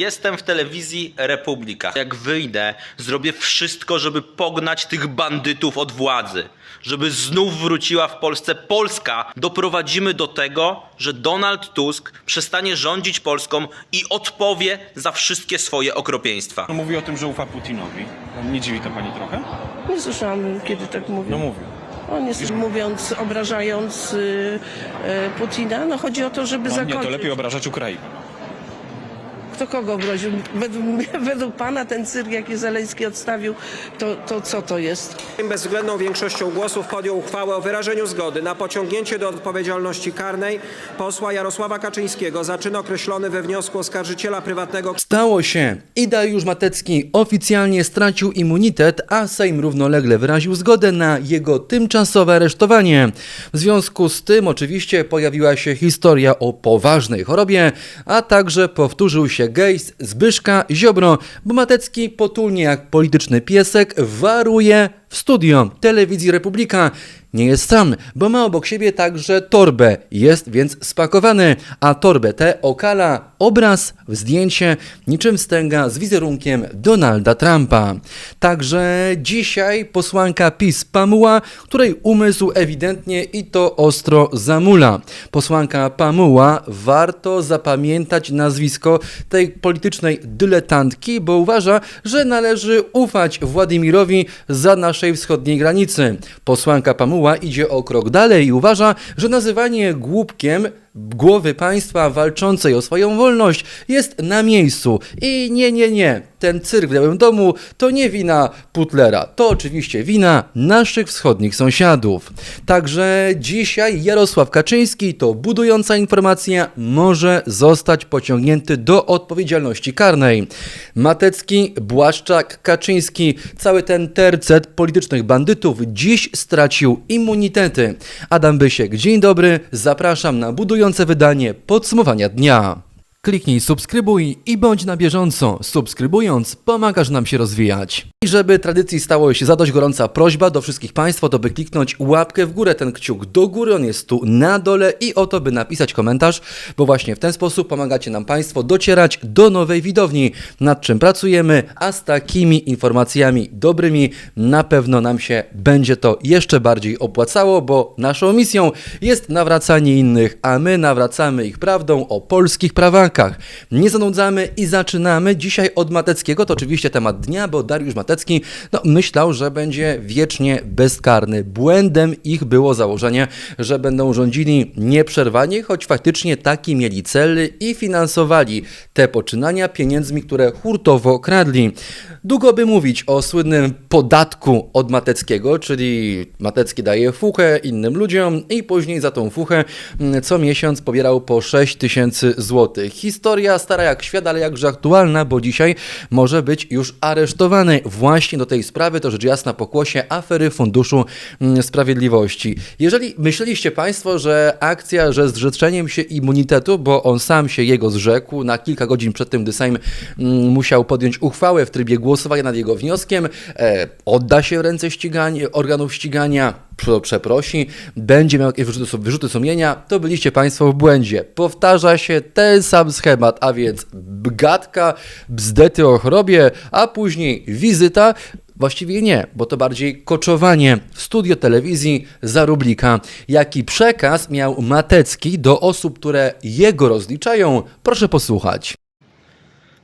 Jestem w telewizji Republika. Jak wyjdę, zrobię wszystko, żeby pognać tych bandytów od władzy. Żeby znów wróciła w Polsce Polska. Doprowadzimy do tego, że Donald Tusk przestanie rządzić Polską i odpowie za wszystkie swoje okropieństwa. No, Mówi o tym, że ufa Putinowi. Nie dziwi to pani trochę? Nie słyszałam, kiedy tak mówił. No mówił. On jest, mówiąc, obrażając y, y, Putina, no chodzi o to, żeby No, nie, zakończyć. to lepiej obrażać Ukrainę. Kto kogo obraził? Według, według pana ten cyrk, jaki Zeleński odstawił, to, to co to jest? bezwzględną większością głosów podjął uchwałę o wyrażeniu zgody na pociągnięcie do odpowiedzialności karnej posła Jarosława Kaczyńskiego za czyn określony we wniosku oskarżyciela prywatnego Stało się. I Dariusz Matecki oficjalnie stracił immunitet, a Sejm równolegle wyraził zgodę na jego tymczasowe aresztowanie. W związku z tym oczywiście pojawiła się historia o poważnej chorobie, a także powtórzył się gejs Zbyszka Ziobro, bo Matecki potulnie jak polityczny piesek waruje w studio telewizji Republika. Nie jest sam, bo ma obok siebie także torbę. Jest więc spakowany, a torbę tę okala obraz, zdjęcie, niczym stęga z wizerunkiem Donalda Trumpa. Także dzisiaj posłanka PiS Pamuła, której umysł ewidentnie i to ostro zamula. Posłanka Pamuła, warto zapamiętać nazwisko tej politycznej dyletantki, bo uważa, że należy ufać Władimirowi za naszej wschodniej granicy. Posłanka Pamuła idzie o krok dalej i uważa, że nazywanie głupkiem głowy państwa walczącej o swoją wolność jest na miejscu. I nie, nie, nie. Ten cyrk w Białym Domu to nie wina Putlera. To oczywiście wina naszych wschodnich sąsiadów. Także dzisiaj Jarosław Kaczyński, to budująca informacja, może zostać pociągnięty do odpowiedzialności karnej. Matecki, Błaszczak, Kaczyński, cały ten tercet politycznych bandytów dziś stracił immunitety. Adam Bysiek, dzień dobry, zapraszam na budujące wydanie podsumowania dnia. Kliknij subskrybuj i bądź na bieżąco. Subskrybując, pomagasz nam się rozwijać. I żeby tradycji stało się zadość gorąca prośba do wszystkich Państwa, to by kliknąć łapkę w górę, ten kciuk do góry, on jest tu na dole i oto by napisać komentarz, bo właśnie w ten sposób pomagacie nam Państwo docierać do nowej widowni, nad czym pracujemy, a z takimi informacjami dobrymi na pewno nam się będzie to jeszcze bardziej opłacało, bo naszą misją jest nawracanie innych, a my nawracamy ich prawdą o polskich Nie zanudzamy i zaczynamy dzisiaj od Mateckiego, to oczywiście temat dnia, bo Dariusz Matecki no, myślał, że będzie wiecznie bezkarny. Błędem ich było założenie, że będą rządzili nieprzerwanie, choć faktycznie taki mieli cel i finansowali te poczynania pieniędzmi, które hurtowo kradli. Długo by mówić o słynnym podatku od Mateckiego, czyli Matecki daje fuchę innym ludziom i później za tą fuchę mm, co miesiąc pobierał po 6 tysięcy złotych. Historia stara jak świat, ale jakże aktualna, bo dzisiaj może być już aresztowany właśnie do tej sprawy, to rzecz jasna pokłosie afery Funduszu mm, Sprawiedliwości. Jeżeli myśleliście Państwo, że akcja, że zrzeczeniem się immunitetu, bo on sam się jego zrzekł na kilka godzin przed tym, gdy Sejm mm, musiał podjąć uchwałę w trybie głosowania nad jego wnioskiem, e, odda się w ręce ścigania, organów ścigania, przeprosi, będzie miał jakieś wyrzuty, wyrzuty sumienia, to byliście Państwo w błędzie. Powtarza się ten sam schemat, a więc gadka, bzdety o chorobie, a później wizyta. Właściwie nie, bo to bardziej koczowanie w studio telewizji za rublika. Jaki przekaz miał Matecki do osób, które jego rozliczają? Proszę posłuchać.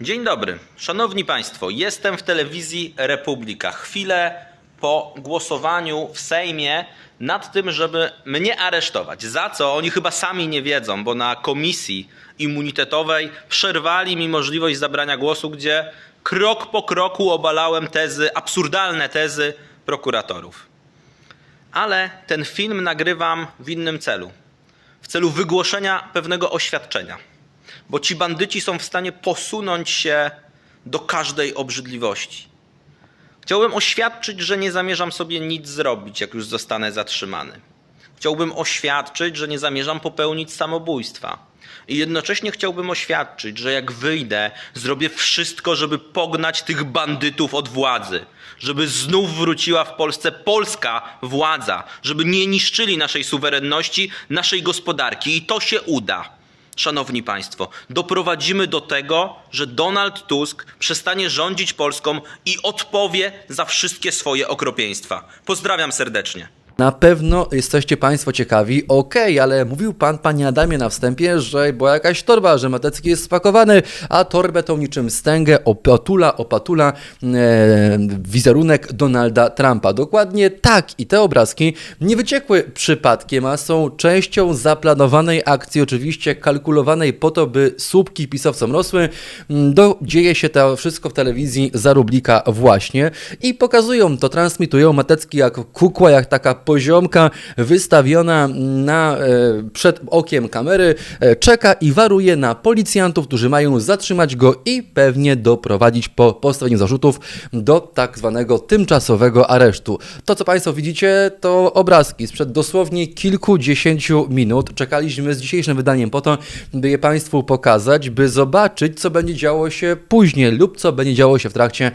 Dzień dobry. Szanowni Państwo, jestem w telewizji Republika. Chwilę po głosowaniu w Sejmie nad tym, żeby mnie aresztować. Za co? Oni chyba sami nie wiedzą, bo na komisji immunitetowej przerwali mi możliwość zabrania głosu, gdzie krok po kroku obalałem tezy, absurdalne tezy prokuratorów. Ale ten film nagrywam w innym celu. W celu wygłoszenia pewnego oświadczenia bo ci bandyci są w stanie posunąć się do każdej obrzydliwości. Chciałbym oświadczyć, że nie zamierzam sobie nic zrobić, jak już zostanę zatrzymany. Chciałbym oświadczyć, że nie zamierzam popełnić samobójstwa. I jednocześnie chciałbym oświadczyć, że jak wyjdę, zrobię wszystko, żeby pognać tych bandytów od władzy. Żeby znów wróciła w Polsce polska władza. Żeby nie niszczyli naszej suwerenności, naszej gospodarki. I to się uda. Szanowni państwo, doprowadzimy do tego, że Donald Tusk przestanie rządzić Polską i odpowie za wszystkie swoje okropieństwa. Pozdrawiam serdecznie. Na pewno jesteście Państwo ciekawi, okej, ale mówił Pan, Panie Adamie, na wstępie, że była jakaś torba, że Matecki jest spakowany, a torbę tą niczym stęgę opatula, opatula e, wizerunek Donalda Trumpa. Dokładnie tak i te obrazki nie wyciekły przypadkiem, a są częścią zaplanowanej akcji, oczywiście kalkulowanej po to, by słupki pisowcom rosły. Mm, Do, dzieje się to wszystko w telewizji za rublika właśnie i pokazują to, transmitują Matecki jak kukła, jak taka poziomka wystawiona na, e, przed okiem kamery, e, czeka i waruje na policjantów, którzy mają zatrzymać go i pewnie doprowadzić po postawieniu zarzutów do tak zwanego tymczasowego aresztu. To, co Państwo widzicie, to obrazki sprzed dosłownie kilkudziesięciu minut. Czekaliśmy z dzisiejszym wydaniem po to, by je Państwu pokazać, by zobaczyć, co będzie działo się później lub co będzie działo się w trakcie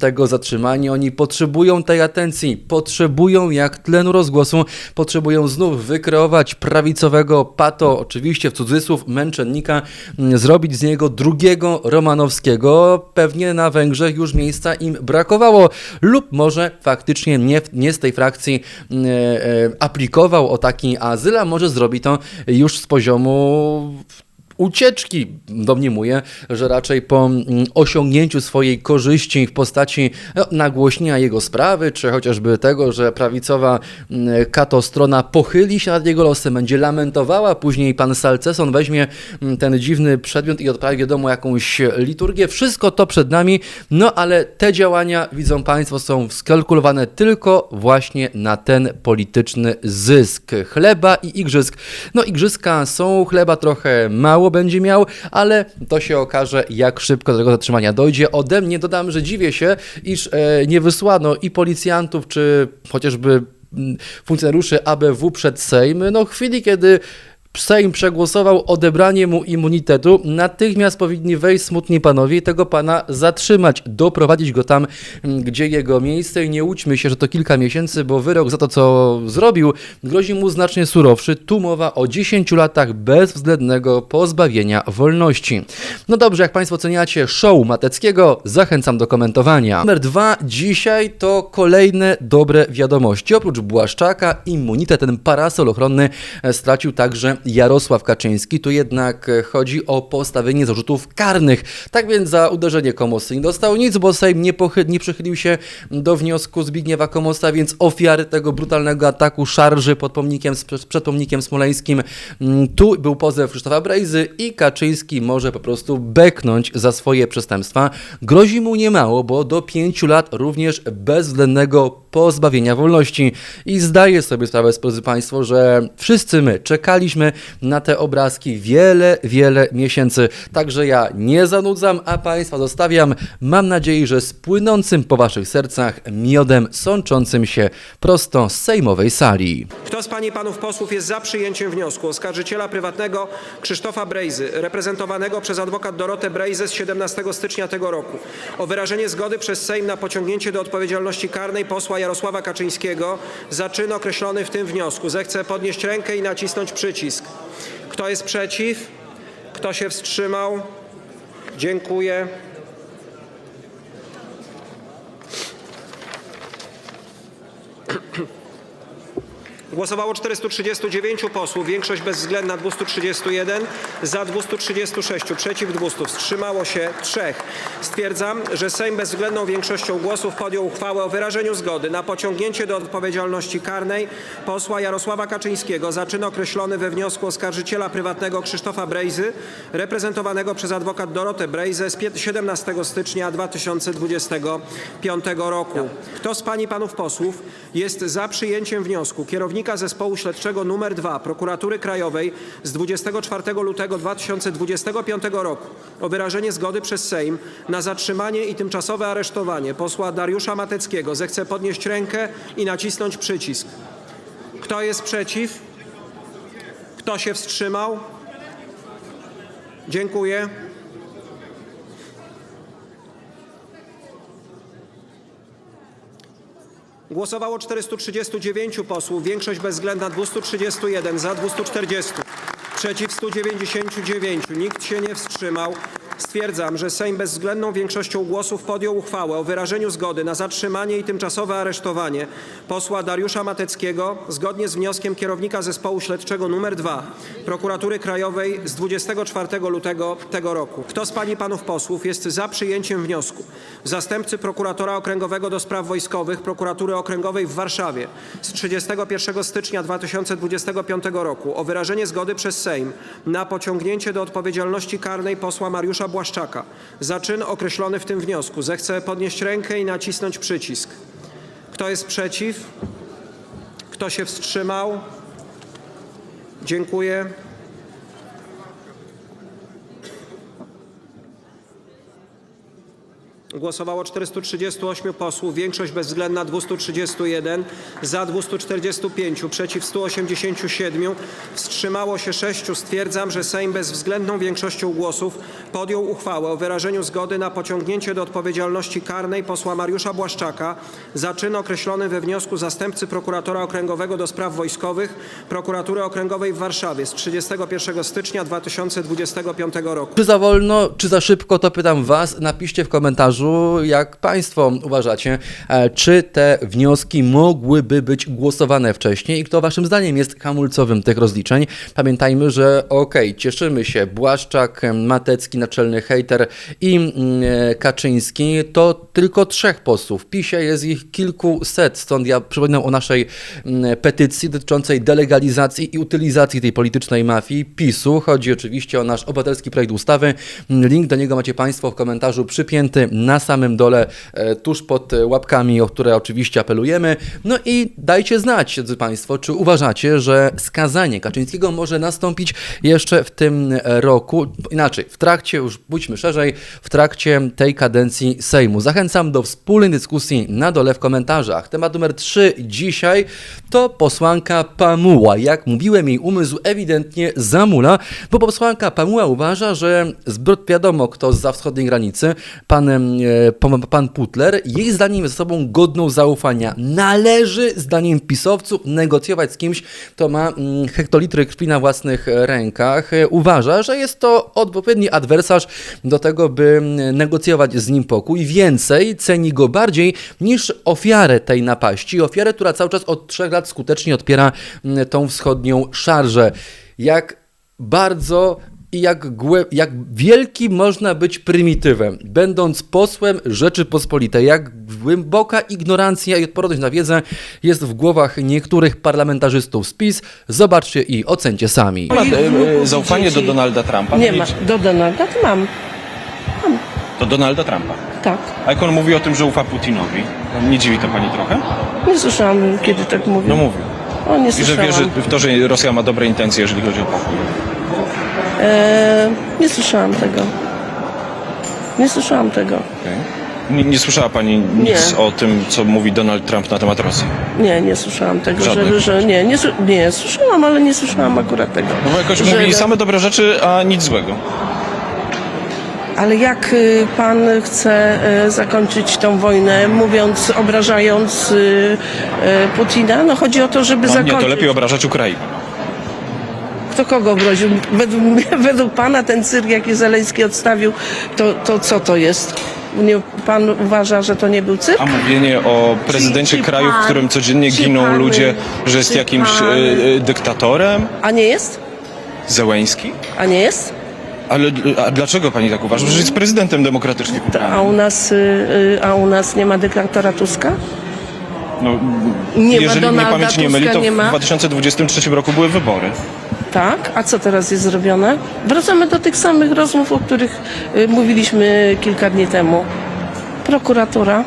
tego zatrzymania. Oni potrzebują tej atencji, potrzebują jak tlenu rozgłosu, potrzebują znów wykreować prawicowego pato, oczywiście w cudzysłów, męczennika, mm, zrobić z niego drugiego Romanowskiego. Pewnie na Węgrzech już miejsca im brakowało, lub może faktycznie nie, nie z tej frakcji mm, e, e, aplikował o taki azyl, a może zrobi to już z poziomu ucieczki. Domniemuję, że raczej po mm, osiągnięciu swojej korzyści w postaci no, nagłośnienia jego sprawy, czy chociażby tego, że prawicowa mm, katostrona pochyli się nad jego losem, będzie lamentowała, później pan Salceson weźmie mm, ten dziwny przedmiot i odprawi do domu jakąś liturgię. Wszystko to przed nami, no ale te działania, widzą Państwo, są skalkulowane tylko właśnie na ten polityczny zysk chleba i igrzysk. No igrzyska są, chleba trochę mało będzie miał, ale to się okaże, jak szybko do tego zatrzymania dojdzie. Ode mnie dodam, że dziwię się, iż e, nie wysłano i policjantów, czy chociażby mm, funkcjonariuszy ABW przed Sejm, no chwili, kiedy Sejm przegłosował odebranie mu immunitetu, natychmiast powinni wejść smutni panowie i tego pana zatrzymać, doprowadzić go tam, mm, gdzie jego miejsce i nie łudźmy się, że to kilka miesięcy, bo wyrok za to, co zrobił, grozi mu znacznie surowszy. Tu mowa o 10 latach bezwzględnego pozbawienia wolności. No dobrze, jak państwo oceniacie show Mateckiego, zachęcam do komentowania. Numer dwa, dzisiaj to kolejne dobre wiadomości. Oprócz Błaszczaka, immunitet, ten parasol ochronny e, stracił także Jarosław Kaczyński. Tu jednak e, chodzi o postawienie zarzutów karnych. Tak więc za uderzenie Komosy nie dostał nic, bo Sejm nie, nie przychylił się do wniosku Zbigniewa Komosa, więc ofiary tego brutalnego ataku szarży pod pomnikiem, przed pomnikiem smoleńskim. mm, Tu był pozew Krzysztofa Brejzy i Kaczyński może po prostu beknąć za swoje przestępstwa. Grozi mu niemało, bo do pięciu lat również bezwzględnego pozbawienia wolności. I zdaję sobie sprawę, drodzy Państwo, że wszyscy my czekaliśmy na te obrazki wiele, wiele miesięcy. Także ja nie zanudzam, a Państwa zostawiam. Mam nadzieję, że z płynącym po Waszych sercach miodem sączącym się prosto z sejmowej sali. Kto z Pań i Panów posłów jest za przyjęciem wniosku oskarżyciela prywatnego Krzysztofa Brejzy, reprezentowanego przez adwokat Dorotę Brejzę z 17 stycznia tego roku, o wyrażenie zgody przez Sejm na pociągnięcie do odpowiedzialności karnej posła Jarosława Kaczyńskiego za czyn określony w tym wniosku, zechce podnieść rękę i nacisnąć przycisk. Kto jest przeciw? Kto się wstrzymał? Dziękuję. Głosowało 439 posłów, większość bezwzględna 231, za 236, przeciw 200, wstrzymało się 3. Stwierdzam, że Sejm bezwzględną większością głosów podjął uchwałę o wyrażeniu zgody na pociągnięcie do odpowiedzialności karnej posła Jarosława Kaczyńskiego za czyn określony we wniosku oskarżyciela prywatnego Krzysztofa Brejzy, reprezentowanego przez adwokat Dorotę Brejzę z pię- 17 stycznia 2025 roku. Kto z Pań i Panów posłów jest za przyjęciem wniosku kierownika zespołu śledczego nr 2 Prokuratury Krajowej z 24 lutego 2025 roku o wyrażenie zgody przez Sejm na zatrzymanie i tymczasowe aresztowanie posła Dariusza Mateckiego, zechce podnieść rękę i nacisnąć przycisk. Kto jest przeciw? Kto się wstrzymał? Dziękuję. Głosowało 439 posłów, większość bezwzględna 231, za 240. Przeciw 199. Nikt się nie wstrzymał. Stwierdzam, że Sejm bezwzględną większością głosów podjął uchwałę o wyrażeniu zgody na zatrzymanie i tymczasowe aresztowanie posła Dariusza Mateckiego zgodnie z wnioskiem kierownika zespołu śledczego nr 2 Prokuratury Krajowej z 24 lutego tego roku. Kto z pań i panów posłów jest za przyjęciem wniosku zastępcy prokuratora okręgowego do spraw wojskowych Prokuratury Okręgowej w Warszawie z 31 stycznia 2025 roku o wyrażenie zgody przez Sejm na pociągnięcie do odpowiedzialności karnej posła Mariusza Błaszczaka za czyn określony w tym wniosku, zechce podnieść rękę i nacisnąć przycisk. Kto jest przeciw? Kto się wstrzymał? Dziękuję. Głosowało 438 posłów, większość bezwzględna 231, za 245, przeciw 187, wstrzymało się 6. Stwierdzam, że Sejm bezwzględną większością głosów podjął uchwałę o wyrażeniu zgody na pociągnięcie do odpowiedzialności karnej posła Mariusza Błaszczaka za czyn określony we wniosku zastępcy prokuratora okręgowego do spraw wojskowych Prokuratury Okręgowej w Warszawie z 31 stycznia 2025 roku. Czy za wolno, czy za szybko, to pytam Was. Napiszcie w komentarzu, jak Państwo uważacie, e, czy te wnioski mogłyby być głosowane wcześniej i kto Waszym zdaniem jest hamulcowym tych rozliczeń. Pamiętajmy, że okej, cieszymy się, Błaszczak, Matecki, naczelny hejter i mm, e, Kaczyński to tylko trzech posłów. W PiSie jest ich kilkuset, stąd ja przypominam o naszej mm, petycji dotyczącej delegalizacji i utylizacji tej politycznej mafii PiSu. Chodzi oczywiście o nasz obywatelski projekt ustawy. Link do niego macie Państwo w komentarzu przypięty na samym dole, e, tuż pod e, łapkami, o które oczywiście apelujemy. No i dajcie znać, drodzy Państwo, czy uważacie, że skazanie Kaczyńskiego może nastąpić jeszcze w tym e, roku, inaczej, w trakcie, już bądźmy szerzej, w trakcie tej kadencji Sejmu. Zachęcam do wspólnej dyskusji na dole w komentarzach. Temat numer 3 dzisiaj to posłanka Pamuła. Jak mówiłem, jej umysł ewidentnie zamula, bo posłanka Pamuła uważa, że zbyt wiadomo kto za wschodniej granicy, pan, pan- pan Putler, jej zdaniem jest osobą godną zaufania. Należy, zdaniem pisowców, negocjować z kimś, kto ma mm, hektolitry krwi na własnych e, rękach. E, Uważa, że jest to odpowiedni adwersarz do tego, by mm, negocjować z nim pokój. Więcej, ceni go bardziej niż ofiarę tej napaści. Ofiarę, która cały czas od trzech lat skutecznie odpiera mm, tą wschodnią szarżę. Jak bardzo i jak, głę- jak wielki można być prymitywem, będąc posłem Rzeczypospolitej, jak głęboka ignorancja i odporność na wiedzę jest w głowach niektórych parlamentarzystów z PiS. Zobaczcie i ocencie sami. Ma e, e, zaufanie do Donalda Trumpa? Nie ma. Do Donalda to mam. Do Donalda Trumpa. Tak. A jak on mówi o tym, że ufa Putinowi, nie dziwi to pani trochę? Nie słyszałam, kiedy tak mówił. No mówił. O, nie I że słyszałam. wierzy w to, że Rosja ma dobre intencje, jeżeli chodzi o pokój. E, nie słyszałam tego. Nie słyszałam tego. Nie, nie słyszała pani nic Nie. o tym, co mówi Donald Trump na temat Rosji? Nie, nie słyszałam tego, Żadnych. że, że nie, nie, sły- nie, słyszałam, ale nie słyszałam akurat tego. No bo jakoś Że- mówi same dobre rzeczy, a nic złego. Ale jak y, pan chce y, zakończyć tą wojnę, mówiąc, obrażając y, y, Putina? No chodzi o to, żeby No, nie, zakończyć. to lepiej obrażać Ukrainę. Kto kogo obraził? Według, według pana ten cyrk, jaki Zeleński odstawił, to, to co to jest? Nie, pan uważa, że to nie był cyrk? A mówienie o prezydencie czy kraju, w pan- którym codziennie czy giną pan- ludzie, że jest czy jakimś pan- e, e, dyktatorem? A nie jest? Zełęński? A nie jest? Ale a dlaczego pani tak uważa? Że jest prezydentem demokratycznie To, wybranym. a, u nas, y, y, a u nas nie ma dyktatora Tuska? No, Nie ma jeżeli mnie Donalda pamięć nie Tuska, myli, to nie ma? w 2023 roku były wybory. Tak? A co teraz jest zrobione? Wracamy do tych samych rozmów, o których y, mówiliśmy kilka dni temu. Prokuratura,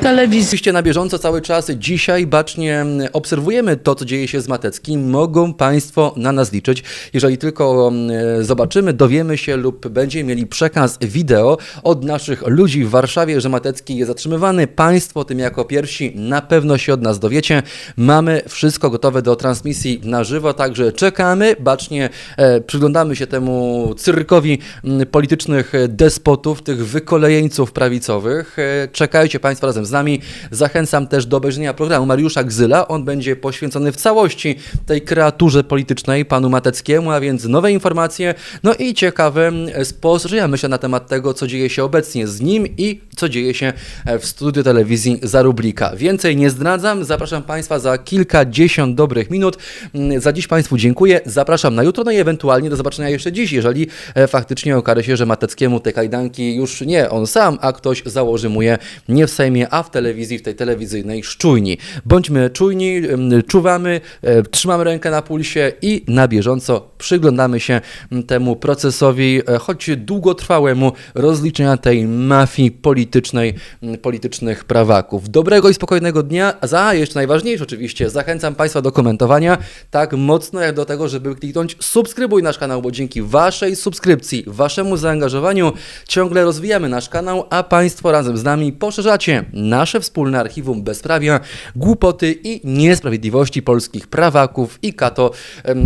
telewizja. Oczywiście na bieżąco cały czas dzisiaj bacznie obserwujemy to, co dzieje się z Mateckim. Mogą Państwo na nas liczyć. Jeżeli tylko mm, zobaczymy, dowiemy się lub będziemy mieli przekaz wideo od naszych ludzi w Warszawie, że Matecki jest zatrzymywany. Państwo tym jako pierwsi na pewno się od nas dowiecie. Mamy wszystko gotowe do transmisji na żywo, także czekamy, bacznie e, przyglądamy się temu cyrkowi mm, politycznych despotów, tych wykolejeńców prawicowych. E, czekajcie Państwo razem z z nami. Zachęcam też do obejrzenia programu Mariusza Gzyla. On będzie poświęcony w całości tej kreaturze politycznej, panu Mateckiemu, a więc nowe informacje, no i ciekawe spostrzeżenia, myślę, na temat tego, co dzieje się obecnie z nim i co dzieje się e, w studiu telewizji Zarublika. Więcej nie zdradzam, zapraszam Państwa za kilkadziesiąt dobrych minut. Mm, Za dziś Państwu dziękuję, zapraszam na jutro, no i ewentualnie do zobaczenia jeszcze dziś, jeżeli e, faktycznie okaże się, że Mateckiemu te kajdanki już nie on sam, a ktoś założy mu je nie w Sejmie, a w telewizji, w tej telewizyjnej szczujni. Bądźmy czujni, mm, czuwamy, e, trzymamy rękę na pulsie i na bieżąco przyglądamy się temu procesowi, e, choć długotrwałemu rozliczenia tej mafii politycznej, politycznych prawaków. Dobrego i spokojnego dnia, a jeszcze najważniejsze oczywiście, zachęcam Państwa do komentowania tak mocno jak do tego, żeby kliknąć subskrybuj nasz kanał, bo dzięki Waszej subskrypcji, Waszemu zaangażowaniu ciągle rozwijamy nasz kanał, a Państwo razem z nami poszerzacie nasze wspólne archiwum bezprawia, głupoty i niesprawiedliwości polskich prawaków i kato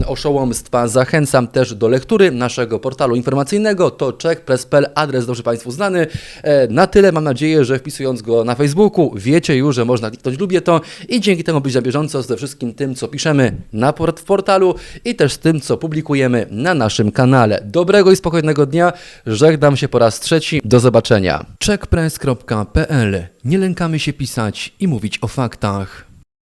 oszołomstwa. Zachęcam też do lektury naszego portalu informacyjnego, to czekpress.pl, adres dobrze Państwu znany. E, Na tyle mam nadzieję, że wpisując go na Facebooku, wiecie już, że można kliknąć lubię to i dzięki temu być na bieżąco ze wszystkim tym, co piszemy na port w portalu i też z tym, co publikujemy na naszym kanale. Dobrego i spokojnego dnia. Żegnam się po raz trzeci. Do zobaczenia. Checkpress.pl. Nie lękamy się pisać i mówić o faktach.